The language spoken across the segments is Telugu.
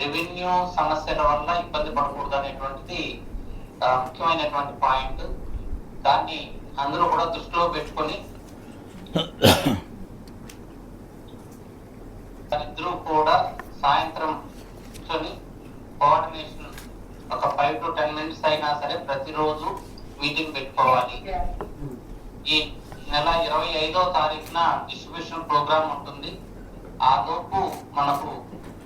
రెవెన్యూ సమస్యల వల్ల ఇబ్బంది పడకూడదు అనేటువంటిది ముఖ్యమైనటువంటి పాయింట్. దాన్ని అందరూ కూడా దృష్టిలో పెట్టుకొని ఇద్దరూ కూడా సాయంత్రం కూర్చొని కోఆర్డినేషన్ ఒక ఫైవ్ టు టెన్ మినిట్స్ అయినా సరే ప్రతిరోజు మీటింగ్ పెట్టుకోవాలి. ఈ నెల ఇరవై ఐదో తారీఖున డిస్ట్రిబ్యూషన్ ప్రోగ్రామ్ ఉంటుంది. ఆ లోపు మనకు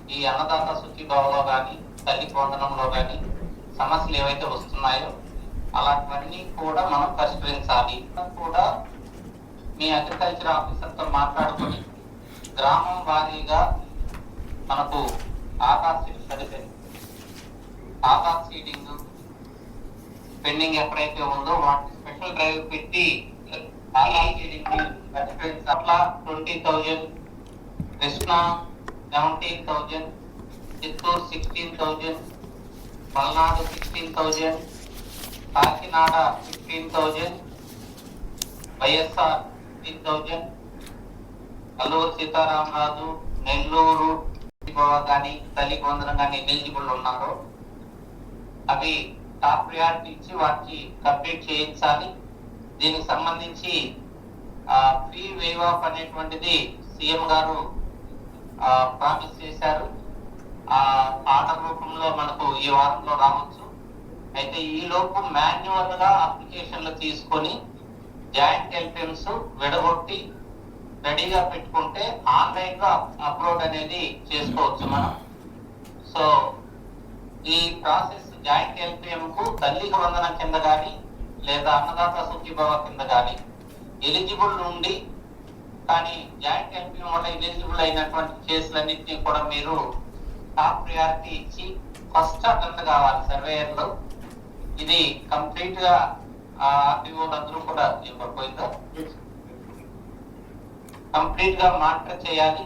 ఈ అన్నదాత సుఖీభావలో కానీ తల్లి పొందడంలో కానీ సమస్యలు ఏవైతే వస్తున్నాయో అలాంటివన్నీ కూడా మనం పరిష్కరించాలి. కూడా మీ అగ్రికల్చర్ ఆఫీసర్తో మాట్లాడుకొని గ్రామం వారీగా మనకు ఆకాశ సరిపోయి ఆకాశ సీడింగ్ పెండింగ్ ఎక్కడైతే ఉందో వాటిని స్పెషల్ డ్రైవ్ పెట్టి ఆకాశ సీడింగ్ అట్లా twenty thousand Krishna seventeen thousand Chittoor sixteen thousand Palnadu sixteen thousand Kakinada fifteen thousand YSR fifteen thousand Kalluru Sitaramaraju Nellore కానీ తల్లి వందనం కానీ ఎలిజిబుల్ ఉన్నారు. అవి టాప్ ప్రియారిటీ ఇచ్చి వాటికి కంప్లీట్ చేయించాలి. దీనికి సంబంధించి ఫ్రీ వేవ్ ఆఫ్ అనేటువంటిది సీఎం గారు ప్రామిస్ చేశారు. ఆ పాట రూపంలో మనకు ఈ వారంలో రావచ్చు. అయితే ఈ లోపు మాన్యువల్గా అప్లికేషన్లు తీసుకొని జాయింట్ ఎల్పిఎంస్ విడగొట్టి రెడీగా పెట్టుకుంటే ఆన్లైన్లో అప్లోడ్ అనేది చేసుకోవచ్చు మనం. సో ఈ ప్రాసెస్ జాయింట్ ఎల్పిఎం కు తల్లికి వందన కింద కానీ లేదా అన్నదాత సుఖీభవ కింద కానీ ఎలిజిబుల్ ఉండి కానీ జాయింట్ ఎల్పిఎం వల్ల ఎలిజిబుల్ అయినటువంటి కేసులన్నింటినీ కూడా మీరు టాప్ ప్రియారిటీ ఇచ్చి ఫస్ట్ అటెండ్ కావాలి సర్వేయర్లో. ఇది కంప్లీట్గా ఆర్టీఓలు అందరూ కూడా ఇవ్వకపోయిందా? కంప్లీట్గా మానిటర్ చేయాలి.